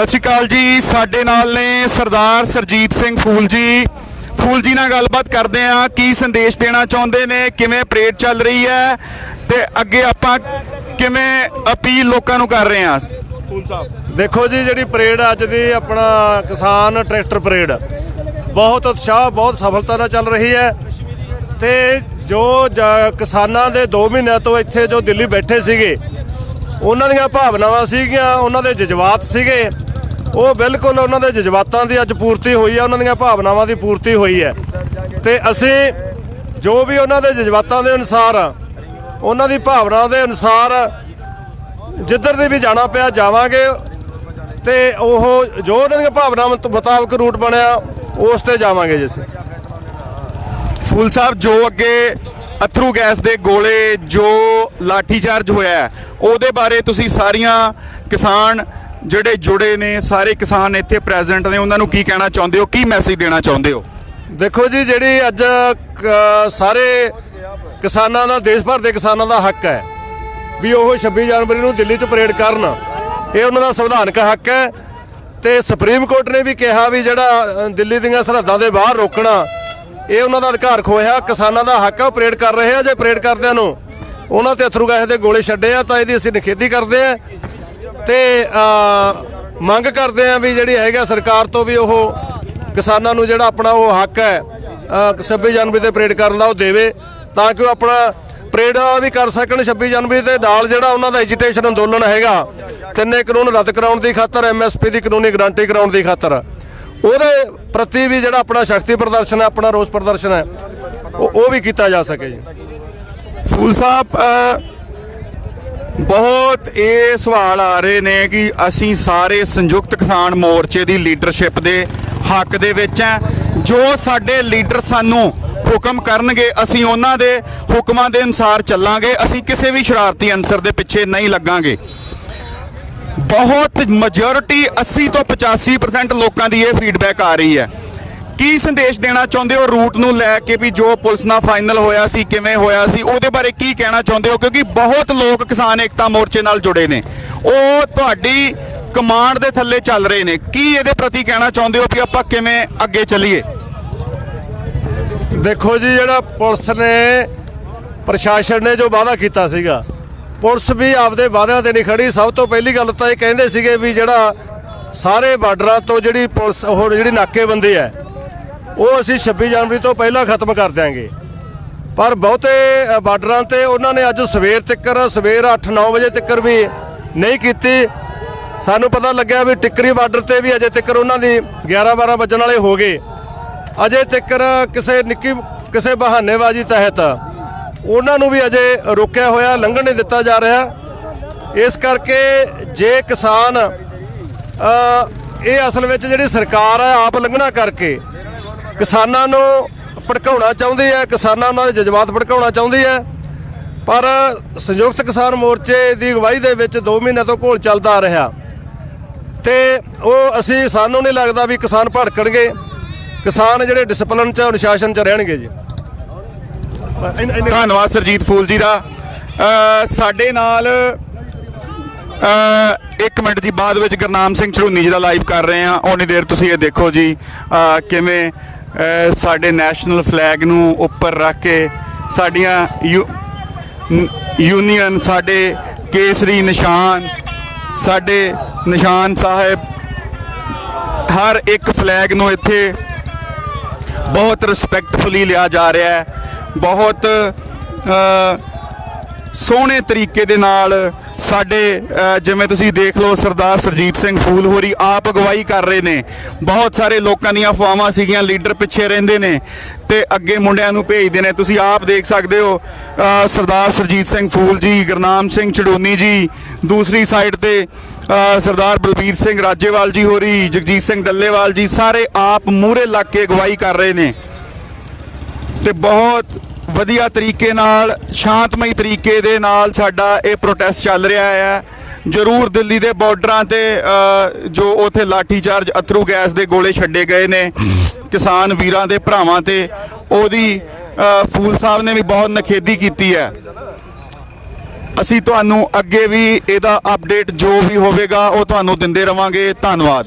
ਸਤਿ ਸ਼੍ਰੀ ਅਕਾਲ ਜੀ। ਸਾਡੇ ਨਾਲ ਨੇ ਸਰਦਾਰ ਸਰਜੀਤ ਸਿੰਘ ਫੂਲ ਜੀ। ਫੂਲ ਜੀ ਨਾਲ ਗੱਲਬਾਤ ਕਰਦੇ ਆ ਕੀ ਸੰਦੇਸ਼ ਦੇਣਾ ਚਾਹੁੰਦੇ ਨੇ? ਕਿਵੇਂ ਪਰੇਡ ਚੱਲ ਰਹੀ ਹੈ? ਤੇ ਅੱਗੇ ਆਪਾਂ ਕਿਵੇਂ ਅਪੀਲ ਲੋਕਾਂ ਨੂੰ ਕਰ ਰਹੇ ਆ ਫੂਲ ਸਾਹਿਬ। ਦੇਖੋ ਜੀ, ਜਿਹੜੀ ਪਰੇਡ ਅੱਜ ਦੀ ਆਪਣਾ ਕਿਸਾਨ ਟਰੈਕਟਰ ਪਰੇਡ। ਬਹੁਤ ਉਤਸ਼ਾਹ, ਬਹੁਤ ਸਫਲਤਾ ਨਾਲ ਚੱਲ ਰਹੀ ਹੈ। ਤੇ ਜੋ ਕਿਸਾਨਾਂ ਦੇ 2 ਮਹੀਨਿਆਂ ਤੋਂ ਇੱਥੇ ਜੋ ਦਿੱਲੀ ਬੈਠੇ ਸੀਗੇ, ਉਹਨਾਂ ਦੀਆਂ ਭਾਵਨਾਵਾਂ ਸੀਗੀਆਂ, ਉਹਨਾਂ ਦੇ ਜਜ਼ਬਾਤ ਸੀਗੇ। ਉਹ ਬਿਲਕੁਲ ਉਹਨਾਂ ਦੇ ਜਜ਼ਬਾਤਾਂ ਦੀ ਅੱਜ ਪੂਰਤੀ ਹੋਈ ਹੈ, ਉਹਨਾਂ ਦੀਆਂ ਭਾਵਨਾਵਾਂ ਦੀ ਪੂਰਤੀ ਹੋਈ ਹੈ। ਤੇ ਅਸੀਂ ਜੋ ਵੀ ਉਹਨਾਂ ਦੇ ਜਜ਼ਬਾਤਾਂ ਦੇ ਅਨੁਸਾਰ, ਉਹਨਾਂ ਦੀ ਭਾਵਨਾ ਦੇ ਅਨੁਸਾਰ ਜਿੱਧਰ ਦੀ ਵੀ ਜਾਣਾ ਪਿਆ ਜਾਵਾਂਗੇ ਤੇ ਉਹ ਜੋ ਉਹਨਾਂ ਦੀਆਂ ਭਾਵਨਾਵਾਂ ਮੁਤਾਬਕ ਰੂਟ ਬਣਿਆ, ਉਸ ਤੇ ਜਾਵਾਂਗੇ ਜੀ ਅਸੀਂ। ਫੂਲ ਸਾਹਿਬ, ਜੋ ਅੱਗੇ ਅਥਰੂ ਗੈਸ ਦੇ ਗੋਲੇ ਜੋ ਲਾਠੀਚਾਰਜ ਹੋਇਆ ਉਹਦੇ ਬਾਰੇ ਤੁਸੀਂ ਸਾਰੀਆਂ ਕਿਸਾਨ ਜਿਹੜੇ ਜੁੜੇ ਨੇ, ਸਾਰੇ ਕਿਸਾਨ ਇੱਥੇ ਪ੍ਰੈਜ਼ੈਂਟ ਨੇ, ਉਹਨਾਂ ਨੂੰ ਕੀ ਕਹਿਣਾ ਚਾਹੁੰਦੇ ਹੋ? ਕੀ ਮੈਸੇਜ ਦੇਣਾ ਚਾਹੁੰਦੇ ਹੋ? ਦੇਖੋ ਜੀ, ਜਿਹੜੀ ਅੱਜ ਸਾਰੇ ਕਿਸਾਨਾਂ ਦਾ, ਦੇਸ਼ ਭਰ ਦੇ ਕਿਸਾਨਾਂ ਦਾ ਹੱਕ ਹੈ ਵੀ ਉਹ 26 ਜਨਵਰੀ ਨੂੰ ਦਿੱਲੀ 'ਚ ਪਰੇਡ ਕਰਨ। ਇਹ ਉਹਨਾਂ ਦਾ ਸੰਵਿਧਾਨਕ ਹੱਕ ਹੈ ਤੇ ਸੁਪਰੀਮ ਕੋਰਟ ਨੇ ਵੀ ਕਿਹਾ ਵੀ ਜਿਹੜਾ ਦਿੱਲੀ ਦੀਆਂ ਸਰਹੱਦਾਂ ਦੇ ਬਾਹਰ ਰੋਕਣਾ, ਇਹ ਉਹਨਾਂ ਦਾ ਅਧਿਕਾਰ ਖੋਇਆ ਕਿਸਾਨਾਂ ਦਾ ਹੱਕ ਹੈ, ਉਹ ਪਰੇਡ ਕਰ ਰਹੇ ਆ, ਜੇ ਪਰੇਡ ਕਰਦਿਆਂ ਨੂੰ ਉਹਨਾਂ ਤੇ ਅਥਰੂ ਗੈਸ ਦੇ ਗੋਲੇ ਛੱਡੇ ਆ, ਤਾਂ ਇਹਦੀ ਅਸੀਂ ਨਿਖੇਧੀ ਕਰਦੇ ਆ। ਤੇ ਮੰਗ ਕਰਦੇ ਆ ਵੀ ਜਿਹੜੀ ਹੈਗਾ ਸਰਕਾਰ ਤੋਂ ਵੀ ਉਹ ਕਿਸਾਨਾਂ ਨੂੰ ਜਿਹੜਾ ਆਪਣਾ ਉਹ ਹੱਕ ਹੈ ਅ, 26 ਜਨਵਰੀ ਤੇ ਪਰੇਡ ਕਰਨ ਦਾ ਉਹ ਦੇਵੇ ਤਾਂ ਕਿ ਉਹ ਆਪਣਾ ਪਰੇਡ ਵੀ ਕਰ ਸਕਣ 26 ਜਨਵਰੀ ਦੇ ਨਾਲ ਜਿਹੜਾ ਉਹਨਾਂ ਦਾ ਐਜੀਟੇਸ਼ਨ ਅੰਦੋਲਨ ਹੈਗਾ ਤਿੰਨੇ ਕਾਨੂੰਨ ਰੱਦ ਕਰਾਉਣ ਦੀ ਖਾਤਰ ਐਮਐਸਪੀ ਦੀ ਕਾਨੂੰਨੀ ਗਰੰਟੀ ਕਰਾਉਣ ਦੀ ਖਾਤਰ। ਉਹਦੇ ਪ੍ਰਤੀ ਵੀ ਜਿਹੜਾ ਆਪਣਾ ਸ਼ਕਤੀ ਪ੍ਰਦਰਸ਼ਨ ਹੈ ਆਪਣਾ ਰੋਸ ਪ੍ਰਦਰਸ਼ਨ ਹੈ ਉਹ ਵੀ ਕੀਤਾ ਜਾ ਸਕੇ ਜੀ। ਫੂਲ ਸਾਹਿਬ ਬਹੁਤ ਇਹ ਸਵਾਲ ਆ ਰਹੇ ਨੇ ਕਿ ਅਸੀਂ ਸਾਰੇ ਸੰਯੁਕਤ ਕਿਸਾਨ ਮੋਰਚੇ ਦੀ ਲੀਡਰਸ਼ਿਪ ਦੇ ਹੱਕ ਦੇ ਵਿੱਚ ਹੈ। ਜੋ ਸਾਡੇ ਲੀਡਰ ਸਾਨੂੰ ਹੁਕਮ ਕਰਨਗੇ, ਅਸੀਂ ਉਹਨਾਂ ਦੇ ਹੁਕਮਾਂ ਦੇ ਅਨੁਸਾਰ ਚੱਲਾਂਗੇ। ਅਸੀਂ ਕਿਸੇ ਵੀ ਸ਼ਰਾਰਤੀ ਅੰਸਰ ਦੇ ਪਿੱਛੇ ਨਹੀਂ ਲੱਗਾਂਗੇ। ਬਹੁਤ ਮੈਜੋਰਿਟੀ 80 ਤੋਂ 85% ਲੋਕਾਂ ਦੀ ਇਹ ਫੀਡਬੈਕ ਆ ਰਹੀ ਹੈ। ਕੀ ਸੰਦੇਸ਼ ਦੇਣਾ ਚਾਹੁੰਦੇ ਹੋ ਰੂਟ ਨੂੰ ਲੈ ਕੇ ਵੀ ਜੋ ਪੁਲਿਸ ਨਾਲ ਫਾਈਨਲ ਹੋਇਆ ਸੀ, ਕਿਵੇਂ ਹੋਇਆ ਸੀ, ਉਹਦੇ ਬਾਰੇ ਕੀ ਕਹਿਣਾ ਚਾਹੁੰਦੇ ਹੋ? ਕਿਉਂਕਿ ਬਹੁਤ ਲੋਕ ਕਿਸਾਨ ਏਕਤਾ ਮੋਰਚੇ ਨਾਲ ਜੁੜੇ ਨੇ। ਉਹ ਤੁਹਾਡੀ ਕਮਾਂਡ ਦੇ ਥੱਲੇ ਚੱਲ ਰਹੇ ਨੇ। ਕੀ ਇਹਦੇ ਪ੍ਰਤੀ ਕਹਿਣਾ ਚਾਹੁੰਦੇ ਹੋ ਵੀ ਆਪਾਂ ਕਿਵੇਂ ਅੱਗੇ ਚੱਲੀਏ? ਦੇਖੋ ਜੀ, ਜਿਹੜਾ ਪੁਲਿਸ ਨੇ ਪ੍ਰਸ਼ਾਸਨ ਨੇ ਜੋ ਵਾਅਦਾ ਕੀਤਾ ਸੀਗਾ, ਪੁਲਿਸ ਵੀ ਆਪਦੇ ਵਾਅਦਿਆਂ ਤੇ ਨਹੀਂ ਖੜੀ। ਸਭ ਤੋਂ ਪਹਿਲੀ ਗੱਲ ਤਾਂ ਇਹ ਕਹਿੰਦੇ ਸੀਗੇ ਵੀ ਜਿਹੜਾ ਸਾਰੇ ਬਾਰਡਰਾਂ ਤੋਂ ਜਿਹੜੀ ਪੁਲਿਸ, ਉਹ ਜਿਹੜੀ ਨਾਕੇਬੰਦੀ ਹੈ ਉਹ ਅਸੀਂ 26 ਜਨਵਰੀ ਤੋਂ ਪਹਿਲਾਂ ਖਤਮ ਕਰ ਦਿਆਂਗੇ। ਪਰ ਬਹੁਤੇ ਅ, ਬਾਰਡਰਾਂ ਤੇ ਉਹਨਾਂ ਨੇ ਅੱਜ ਸਵੇਰ ਤੱਕਰ ਸਵੇਰ 8-9 ਵਜੇ ਤੱਕਰ ਵੀ ਨਹੀਂ ਕੀਤੀ। ਸਾਨੂੰ ਪਤਾ ਲੱਗਿਆ ਵੀ ਟਿੱਕਰੀ ਬਾਰਡਰ ਤੇ ਵੀ ਅਜੇ ਤੱਕਰ ਉਹਨਾਂ ਦੀ 11-12 ਵੱਜਣ ਵਾਲੇ ਹੋ ਗਏ। ਅਜੇ ਤੱਕਰ ਕਿਸੇ ਨਿੱਕੀ ਕਿਸੇ ਬਹਾਨੇਬਾਜ਼ੀ ਤਹਿਤ ਉਹਨਾਂ ਨੂੰ ਵੀ ਅਜੇ ਰੋਕਿਆ ਹੋਇਆ ਲੰਘਣ ਨਹੀਂ ਦਿੱਤਾ ਜਾ ਰਿਹਾ। ਇਸ ਕਰਕੇ ਜੇ ਕਿਸਾਨ ਇਹ ਅਸਲ ਵਿੱਚ ਜਿਹੜੀ ਸਰਕਾਰ ਹੈ ਆਪ ਲੰਘਣਾ ਕਰਕੇ ਕਿਸਾਨਾਂ ਨੂੰ ਭੜਕਾਉਣਾ ਚਾਹੁੰਦੀ ਹੈ, ਕਿਸਾਨਾਂ ਉਹਨਾਂ ਦੇ ਜਜ਼ਬਾਤ ਭੜਕਾਉਣਾ ਚਾਹੁੰਦੀ ਹੈ। ਪਰ ਸੰਯੁਕਤ ਕਿਸਾਨ ਮੋਰਚੇ ਦੀ ਅਗਵਾਈ ਦੇ ਵਿੱਚ 2 ਮਹੀਨਿਆਂ ਤੋਂ ਘੋਲ ਚੱਲਦਾ ਆ ਰਿਹਾ। ਤੇ ਉਹ ਅਸੀਂ, ਸਾਨੂੰ ਨਹੀਂ ਲੱਗਦਾ ਵੀ ਕਿਸਾਨ ਭੜਕਣਗੇ। ਕਿਸਾਨ ਜਿਹੜੇ ਡਿਸਪਲਿਨ ਚ, ਅਨੁਸ਼ਾਸਨ ਚ ਰਹਿਣਗੇ ਜੀ। ਧੰਨਵਾਦ ਸਰਜੀਤ ਫੂਲ ਜੀ ਦਾ। ਸਾਡੇ ਨਾਲ ਇੱਕ ਮਿੰਟ ਦੀ ਬਾਅਦ ਵਿੱਚ ਗੁਰਨਾਮ ਸਿੰਘ ਚੜੂਨੀ ਜੀ ਦਾ ਲਾਈਵ ਕਰ ਰਹੇ ਹਾਂ। ਓਨੀ ਦੇਰ ਤੁਸੀਂ ਇਹ ਦੇਖੋ ਜੀ ਕਿਵੇਂ ਸਾਡੇ ਨੈਸ਼ਨਲ ਫਲੈਗ ਨੂੰ ਉੱਪਰ ਰੱਖ ਕੇ ਸਾਡੀਆਂ ਯੂ- ਯੂਨੀਅਨ, ਸਾਡੇ ਕੇਸਰੀ ਨਿਸ਼ਾਨ, ਸਾਡੇ ਨਿਸ਼ਾਨ ਸਾਹਿਬ, ਹਰ ਇੱਕ ਫਲੈਗ ਨੂੰ ਇੱਥੇ ਬਹੁਤ ਰਿਸਪੈਕਟਫੁਲੀ ਲਿਆ ਜਾ ਰਿਹਾ ਹੈ। ਬਹੁਤ ਸੋਹਣੇ ਤਰੀਕੇ ਦੇ ਨਾਲ ਸਾਡੇ ਜਿਵੇਂ ਤੁਸੀਂ ਦੇਖ ਲਓ ਸਰਦਾਰ ਸਰਜੀਤ ਸਿੰਘ ਫੂਲ ਹੋਰੀ ਆਪ ਅਗਵਾਈ ਕਰ ਰਹੇ ਨੇ। ਬਹੁਤ ਸਾਰੇ ਲੋਕਾਂ ਦੀਆਂ ਅਫਵਾਹਾਂ ਸੀਗੀਆਂ, ਲੀਡਰ ਪਿੱਛੇ ਰਹਿੰਦੇ ਨੇ ਤੇ ਅੱਗੇ ਮੁੰਡਿਆਂ ਨੂੰ ਭੇਜਦੇ ਨੇ। ਤੁਸੀਂ ਆਪ ਦੇਖ ਸਕਦੇ ਹੋ ਸਰਦਾਰ ਸਰਜੀਤ ਸਿੰਘ ਫੂਲ ਜੀ, ਗੁਰਨਾਮ ਸਿੰਘ ਚੜੂਨੀ ਜੀ, ਦੂਸਰੀ ਸਾਈਡ ਤੇ ਸਰਦਾਰ ਬਲਬੀਰ ਸਿੰਘ ਰਾਜੇਵਾਲ ਜੀ ਹੋਰੀ, ਜਗਜੀਤ ਸਿੰਘ ਡੱਲੇਵਾਲ ਜੀ, ਸਾਰੇ ਆਪ ਮੂਹਰੇ ਲੱਗ ਕੇ ਅਗਵਾਈ ਕਰ ਰਹੇ ਨੇ। ਤੇ ਬਹੁਤ ਵਧੀਆ ਤਰੀਕੇ ਨਾਲ, ਸ਼ਾਂਤਮਈ ਤਰੀਕੇ ਦੇ ਨਾਲ ਸਾਡਾ ਇਹ ਪ੍ਰੋਟੈਸਟ ਚੱਲ ਰਿਹਾ ਹੈ। ਜ਼ਰੂਰ ਦਿੱਲੀ ਦੇ ਬਾਰਡਰਾਂ ਤੇ ਜੋ ਉਥੇ ਲਾਠੀਚਾਰਜ ਅਥਰੂ ਗੈਸ ਦੇ ਗੋਲੇ ਛੱਡੇ ਗਏ ਨੇ, ਕਿਸਾਨ ਵੀਰਾਂ ਦੇ ਭਰਾਵਾਂ ਤੇ, ਉਹਦੀ ਫੂਲ ਸਾਹਿਬ ਨੇ ਵੀ ਬਹੁਤ ਨਖੇਦੀ ਕੀਤੀ ਹੈ। ਅਸੀਂ ਤੁਹਾਨੂੰ ਅੱਗੇ ਵੀ ਇਹਦਾ ਅਪਡੇਟ ਜੋ ਵੀ ਹੋਵੇਗਾ, ਉਹ ਤੁਹਾਨੂੰ ਦਿੰਦੇ ਰਵਾਂਗੇ। ਧੰਨਵਾਦ।